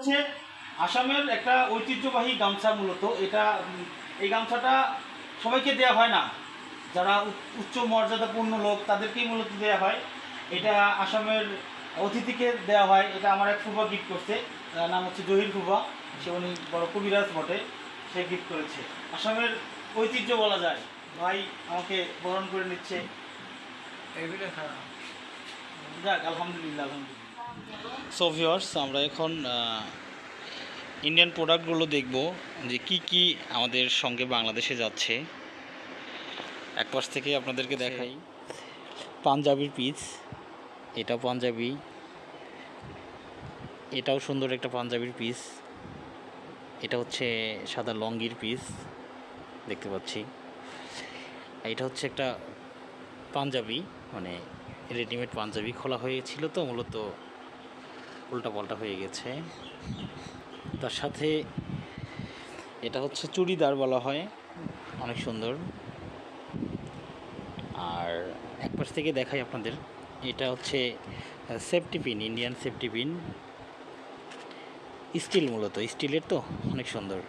হচ্ছে আসামের একটা ঐতিহ্যবাহী গামছা মূলত। এটা এই গামছাটা সবাইকে দেওয়া হয় না। যারা উচ্চ মর্যাদাপূর্ণ লোক তাদেরকেই মূলত দেওয়া হয়। এটা আসামের অতিথিকে দেওয়া হয়। এটা আমার এক ফুফা গিফট করছে। তার নাম হচ্ছে জহির ফুফা। সে উনি বড় কবিরাজ বটে। সে গিফট করেছে। আসামের ঐতিহ্য বলা যায়। ভাই আমাকে বরণ করে নিচ্ছে। যাক আলহামদুলিল্লাহ আলহামদুলিল্লাহ। সো ভিওর্স আমরা এখন ইন্ডিয়ান প্রোডাক্টগুলো দেখব যে কি কি আমাদের সঙ্গে বাংলাদেশে যাচ্ছে। এক পাশ থেকে আপনাদেরকে দেখাই। পাঞ্জাবির পিস এটা পাঞ্জাবি। এটাও সুন্দর একটা পাঞ্জাবির পিস এটা হচ্ছে সাদা লঙ্গির পিস দেখতে পাচ্ছি। এটা হচ্ছে একটা পাঞ্জাবি মানে রেডিমেড পাঞ্জাবি খোলা হয়েছিল তো মূলত উল্টা পাল্টা হয়ে গেছে। তার সাথে এটা হচ্ছে চুড়িদার বলা হয়, অনেক সুন্দর। আর এক পাশ থেকে দেখাই আপনাদের, এটা হচ্ছে safety pin Indian safety pin steel মূলত, স্টিলের তো, অনেক সুন্দর।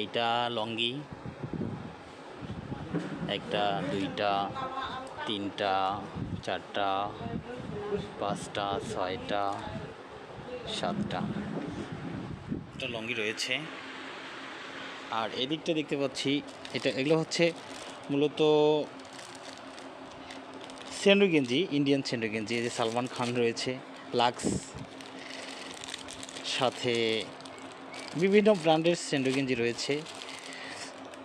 এইটা লঙ্গি একটা, দুইটা, তিনটা, চারটা। পাঁচটা, ছয়টা, সাতটা। একটা লঙ্গি রয়েছে। আর এদিকটা দেখতে পাচ্ছি, এটা এগুলো হচ্ছে মূলত সেন্ডু গেঞ্জি, ইন্ডিয়ান সেন্ডু গেঞ্জি। যে সালমান খান রয়েছে, লাক্স। সাথে বিভিন্ন ব্র্যান্ডের সেন্ডু গেঞ্জি রয়েছে,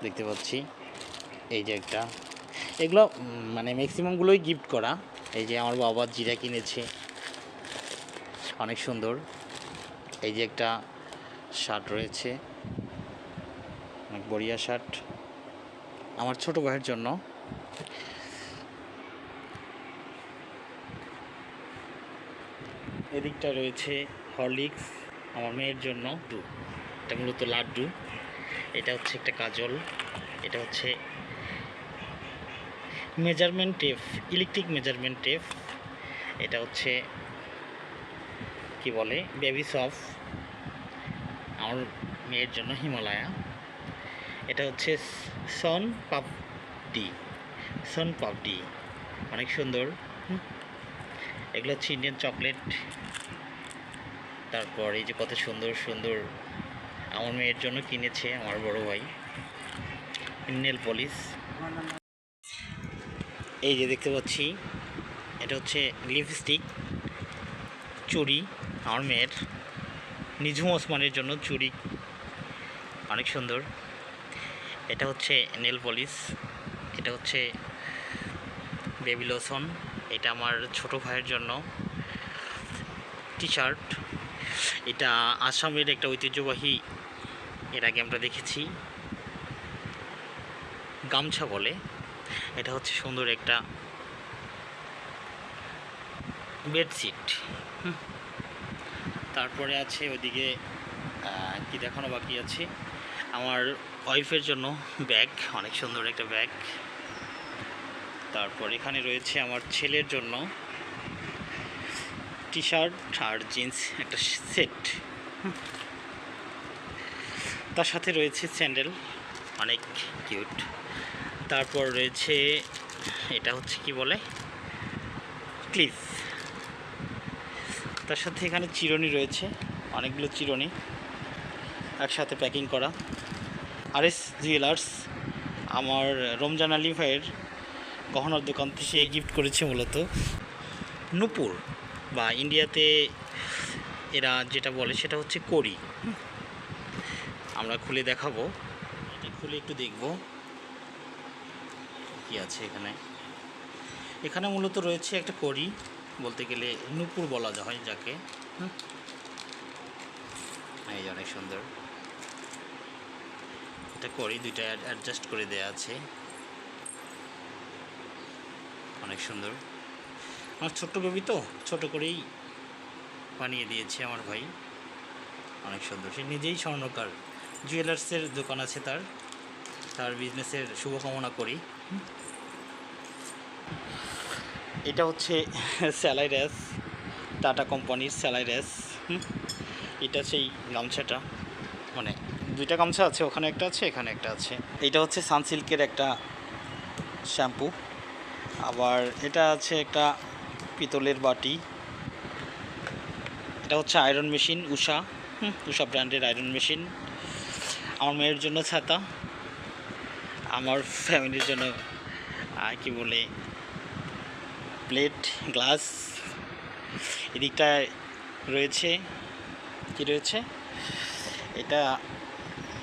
দেখতে পাচ্ছি। এই যে একটা। এগুলো মানে ম্যাক্সিমামগুলোই গিফট করা। এই যে আমার বাবা জিরা কিনেছে। অনেক সুন্দর। এই যে একটা শার্ট রয়েছে। অনেক বড়িয়া শার্ট। আমার ছোট ভাইয়ের জন্য। এদিকটা রয়েছে হরলিক্স। আমার মেয়ের জন্য এটা মূলত লাড্ডু। এটা হচ্ছে একটা কাজল। এটা হচ্ছে measurement tape electric measurement tape এটা হচ্ছে কি বলে বেবি সফ আমার মেয়ের জন্য হিমালয়া। এটা হচ্ছে সন পাপডি সন পাপডি অনেক সুন্দর। এগুলো হচ্ছে ইন্ডিয়ান চকলেট তারপর এই যে কত সুন্দর সুন্দর আমার মেয়ের জন্য কিনেছে আমার বড় ভাই। নেল পলিশ এই যে দেখতে পাচ্ছি, এটা হচ্ছে লিপস্টিক চুড়ি, আমার মেয়ের নিঝুম ওসমানের জন্য চুড়ি। অনেক সুন্দর। এটা হচ্ছে নেল পলিশ এটা হচ্ছে বেবি লোশন এটা আমার ছোট ভাইয়ের জন্য। টি শার্ট এটা আসামের একটা ঐতিহ্যবাহী, এর আগে আমরা দেখেছি। গামছা বলে। এটা হচ্ছে সুন্দর একটা বেডশিট। তারপরে আছে ওইদিকে কি দেখানো বাকি আছে? আমার ওয়াইফের জন্য ব্যাগ, অনেক সুন্দর একটা ব্যাগ। তারপর এখানে রয়েছে আমার ছেলের জন্য টি শার্ট আর জিন্স একটা সেট। তার সাথে রয়েছে স্যান্ডেল, অনেক কিউট। তারপর রয়েছে, এটা হচ্ছে কি বলে? ক্লিপ তার সাথে এখানে চিরুনি রয়েছে, অনেকগুলো চিরনি একসাথে প্যাকিং করা। আর এস জুয়েলার্স, আমার রমজান আলী ভাইয়ের গহনার দোকান থেকে সে গিফট করেছে মূলত। নূপুর বা ইন্ডিয়াতে এরা যেটা বলে সেটা হচ্ছে হুম। আমরা খুলে দেখাবো। এটা খুলে একটু দেখব। কি আছে এখানে? এখানে মূলত রয়েছে একটা কড়ি, বলতে গেলে নূপুর বলা হয় যাকে। এই অনেক সুন্দর। এটা করি দুইটা অ্যাডজাস্ট করে দেয়া আছে। অনেক সুন্দর। আমার ছোট্ট বেবি তো, ছোট করেই বানিয়ে দিয়েছে আমার ভাই। অনেক সুন্দর। সে নিজেই স্বর্ণকার। জুয়েলার্সের দোকান আছে তার। তার বিজনেসের শুভকামনা করি। এটা হচ্ছে স্যালাই র্যাস টাটা কোম্পানির স্যালাই র্যাস এটা সেই গামছাটা। মানে দুইটা গামছা আছে, ওখানে একটা আছে, এখানে একটা আছে। এটা হচ্ছে সানসিল্কের একটা শ্যাম্পু। আবার এটা আছে একটা পিতলের বাটি। এটা হচ্ছে আয়রন মেশিন, উষা। উষা ব্র্যান্ডের আয়রন মেশিন। আমার মেয়ের জন্য ছাতা। আমার ফ্যামিলির জন্য আর কি বলে, প্লেট, গ্লাস এদিকটায় রয়েছে, কি রয়েছে? এটা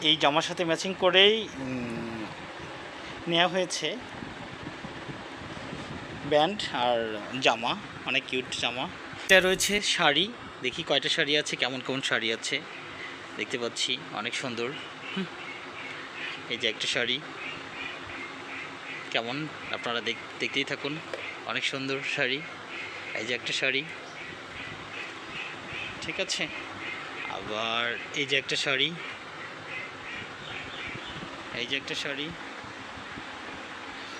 এই জামার সাথে ম্যাচিং করেই নেওয়া হয়েছে। ব্যান্ড আর জামা, অনেক কিউট জামা। এটা রয়েছে শাড়ি, দেখি কয়টা শাড়ি আছে, কেমন কেমন শাড়ি আছে, দেখতে পাচ্ছি, অনেক সুন্দর। এই যে একটা শাড়ি। কেমন? আপনারা দেখ- দেখতেই থাকুন। অনেক সুন্দর শাড়ি। এই যে একটা শাড়ি। ঠিক আছে। আবার এই যে একটা শাড়ি। এই যে একটা শাড়ি।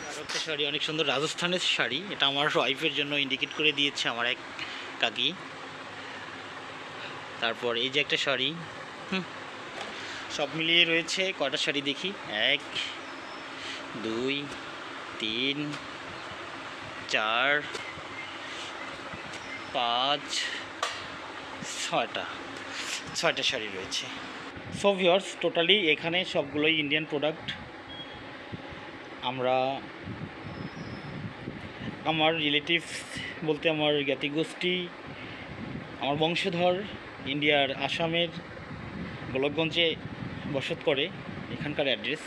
আর একটা শাড়ি। অনেক সুন্দর রাজস্থানের শাড়ি। এটা আমার ওয়াইফের জন্য ইন্ডিকেট করে দিয়েছে আমার এক কাকি। তারপর এই যে একটা শাড়ি। সব মিলিয়ে রয়েছে কয়টা শাড়ি দেখি? এক, দুই তিন, চার, পাঁচ, ছয়টা। ছয়টা শাড়ি রয়েছে। সো ভিওর্স টোটালি এখানে সবগুলোই ইন্ডিয়ান প্রোডাক্ট আমরা আমার রিলেটিভ বলতে আমার জ্ঞাতিগোষ্ঠী, আমার বংশধর ইন্ডিয়ার আসামের, গোলকগঞ্জে বসত করে এখানকার অ্যাড্রেস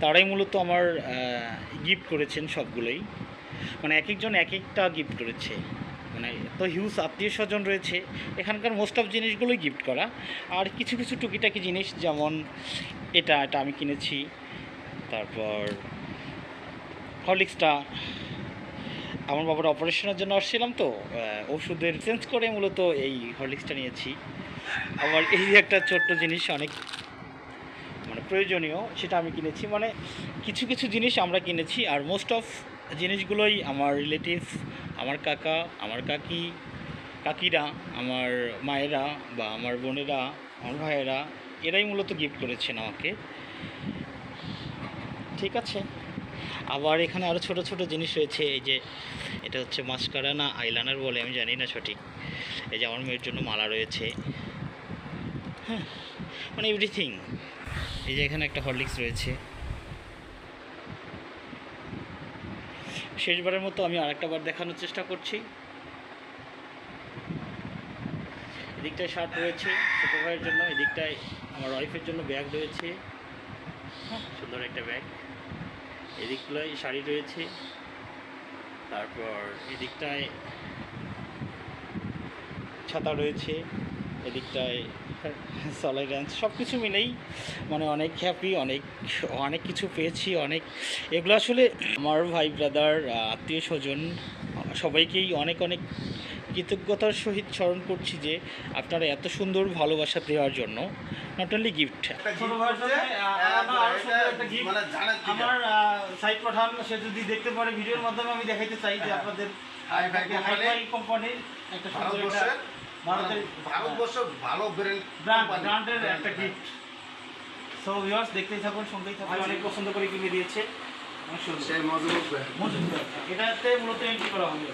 তারাই মূলত আমার গিফট করেছেন সবগুলোই। মানে এক একজন এক একটা গিফট করেছে। মানে তো হিউজ আত্মীয় স্বজন রয়েছে। এখানকার মোস্ট অফ জিনিসগুলোই গিফট করা। আর কিছু কিছু টুকিটাকি জিনিস, যেমন এটা এটা আমি কিনেছি। তারপর হরলিক্সটা আমার বাবার অপারেশনের জন্য আসছিলাম তো ওষুধের চেঞ্জ করে মূলত এই হরলিক্সটা নিয়েছি। আবার এই একটা ছোট্ট জিনিস, অনেক প্রয়োজনীয়, সেটা আমি কিনেছি। মানে কিছু কিছু জিনিস আমরা কিনেছি আর মোস্ট অফ জিনিসগুলোই আমার রিলেটিভ আমার কাকা, আমার কাকি, কাকিরা, আমার মায়েরা বা আমার বোনেরা, আমার ভাইয়েরা, এরাই মূলত গিফট করেছেন আমাকে। ঠিক আছে? আবার এখানে আরও ছোট ছোট জিনিস রয়েছে, এই যে এটা হচ্ছে মাস্কারা না আইলাইনার বলে, আমি জানি না সঠিক। এই যে আমার মেয়ের জন্য মালা রয়েছে। হ্যাঁ মানে এভরিথিং এই যে এখানে একটা হরলিক্স রয়েছে। শেষবারের মতো আমি আরেকটা বার দেখানোর চেষ্টা করছি। এদিকটায় শার্ট রয়েছে ছোটো ভাইয়ের জন্য, এদিকটায় আমার ওয়াইফের জন্য ব্যাগ রয়েছে। সুন্দর একটা ব্যাগ এদিকগুলোয় শাড়ি রয়েছে। তারপর এদিকটায় ছাতা রয়েছে। এদিকটায় সলাই রেঞ্জ সব কিছু মিলেই মানে অনেক হ্যাপি অনেক অনেক কিছু পেয়েছি অনেক। এগুলো আসলে আমার ভাই ব্রাদার আত্মীয় স্বজন সবাইকেই অনেক অনেক কৃতজ্ঞতার সহিত স্মরণ করছি যে আপনারা এত সুন্দর ভালোবাসা দেওয়ার জন্য নট অনলি গিফট আমার। মানে সাইড পাঠান সে যদি দেখতে পারে ভিডিওর মাধ্যমে আমি দেখাইতে চাই যে আপনাদের কোম্পানি হাইফাই কোম্পানির একটা সুন্দর একটা ভারতবর্ষের ভারতের ভারতবর্ষ ভালো ব্র্যান্ড ব্র্যান্ড ব্র্যান্ডের একটা গিফট সো ভিউয়ার্স দেখতেই থাকুন শুনতেই থাকুন। অনেক পছন্দ করে কিনে দিয়েছে? এটাতে মূলত এন্ট্রি করা হবে।